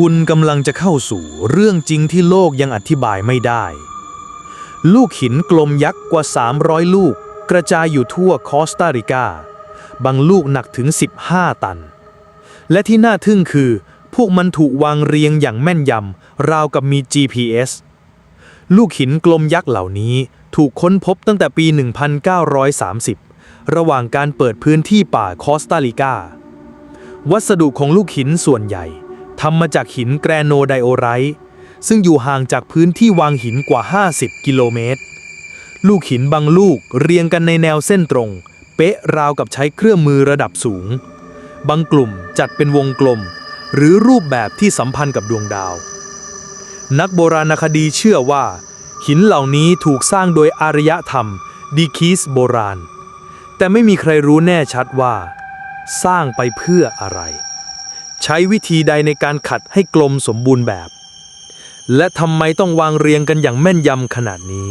คุณกำลังจะเข้าสู่เรื่องจริงที่โลกยังอธิบายไม่ได้ ลูกหินกลมยักษ์กว่า 300 ลูก กระจายอยู่ทั่วคอสตาริกา บางลูกหนักถึง 15 ตัน และที่น่าทึ่งคือ พวกมันถูกวางเรียงอย่างแม่นยำราวกับมี GPS ลูกหินกลมยักษ์เหล่านี้ถูกค้นพบตั้งแต่ปี 1930 ระหว่างการเปิดพื้นที่ป่าคอสตาริกา วัสดุของลูกหินส่วนใหญ่ ทำมาจากหินแกรโนไดโอไรต์ซึ่งอยู่ห่างจากพื้นที่วางหินกว่า 50 กิโลเมตร ลูกหินบางลูกเรียงกันในแนวเส้นตรง เป๊ะราวกับใช้เครื่องมือระดับสูง บางกลุ่มจัดเป็นวงกลม หรือรูปแบบที่สัมพันธ์กับดวงดาว นักโบราณคดีเชื่อว่า หินเหล่านี้ถูกสร้างโดยอารยธรรมดีคีสโบราณ แต่ไม่มีใครรู้แน่ชัดว่า สร้างไปเพื่ออะไร ใช้วิธีใดในการขัดให้กลมสมบูรณ์แบบ และทำไมต้องวางเรียงกันอย่างแม่นยำขนาดนี้